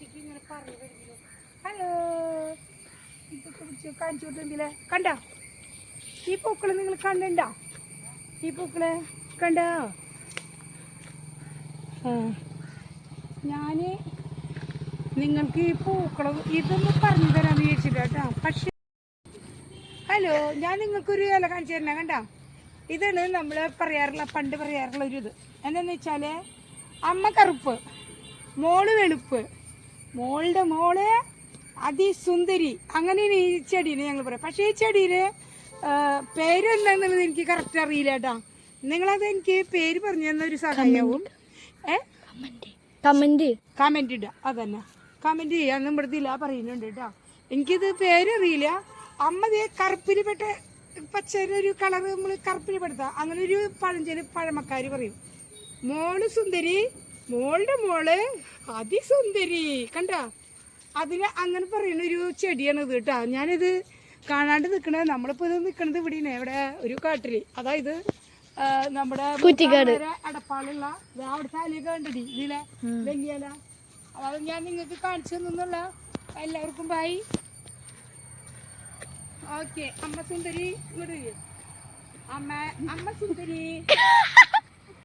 സൗണ്ടിക്ക് ഇങ്ങനെ പറഞ്ഞു ഹലോ ഇതൊക്കെ പിടിച്ച് കാണിച്ചു കണ്ട? ഈ പൂക്കൾ നിങ്ങൾ കണ്ടോ ഈ പൂക്കൾ കണ്ടോ? ഞാൻ നിങ്ങൾക്ക് ഈ പൂക്കളും ഇതൊന്ന് പറഞ്ഞു തരാൻ വിചാരിച്ചില്ല കേട്ടോ. പക്ഷേ ഹലോ ഞാൻ നിങ്ങൾക്കൊരു ഇല കാണിച്ചു തരണേ കണ്ടോ? ഇതാണ് നമ്മൾ പറയാറുള്ള പണ്ട് പറയാറുള്ള ഒരു ഇത്. എന്താണെന്ന് വെച്ചാൽ അമ്മ കറുപ്പ് മോൾ വെളുപ്പ് മോളുടെ മോൾ അതിസുന്ദരി. അങ്ങനെ ഈ ചെടീനെ ഞങ്ങൾ പറയാം. പക്ഷേ ഈ ചെടീന് പേര് എന്താണെന്നുള്ളത് എനിക്ക് കറക്റ്റ് അറിയില്ല കേട്ടോ. നിങ്ങളത് എനിക്ക് പേര് പറഞ്ഞു തന്ന ഒരു സഹായവും ഏ? കമന്റ് കമന്റ് ഇടുക അതന്നെ. കമന്റ് ചെയ്യാൻ ഇവിടുത്തെ ഇല്ല പറയുന്നുണ്ട് കേട്ടോ. എനിക്കിത് പേരറിയില്ല അമ്മ ദേ കറുപ്പിൽ പെട്ട പച്ചൊരു കളർ നമ്മൾ കറുപ്പിൽ പെടുത്താം. അങ്ങനെ ഒരു പഴഞ്ചൊരു പഴമക്കാർ പറയും. മോൾ സുന്ദരി മോളുടെ മോൾ അതിസുന്ദരി. കണ്ട? അതിന് അങ്ങനെ പറയുന്ന ഒരു ചെടിയാണ് ഇത് കേട്ടോ. ഞാനിത് കാണാണ്ട് നിൽക്കണേ നമ്മളിപ്പോൾ ഇത് നിൽക്കണത് ഇവിടെയാണ് ഇവിടെ ഒരു കാട്ടിൽ അതായത് നമ്മുടെ അടപ്പാളുള്ള അവിടുത്തെ അലിയൊക്കെ കണ്ടടി ഇതിലെ വലിയ അതായത് ഞാൻ നിങ്ങൾക്ക് കാണിച്ചു തന്നുള്ള എല്ലാവർക്കും ബൈ ഓക്കെ അമ്മ സുന്ദരി ഇങ്ങോട്ട്. അമ്മ അമ്മ സുന്ദരി.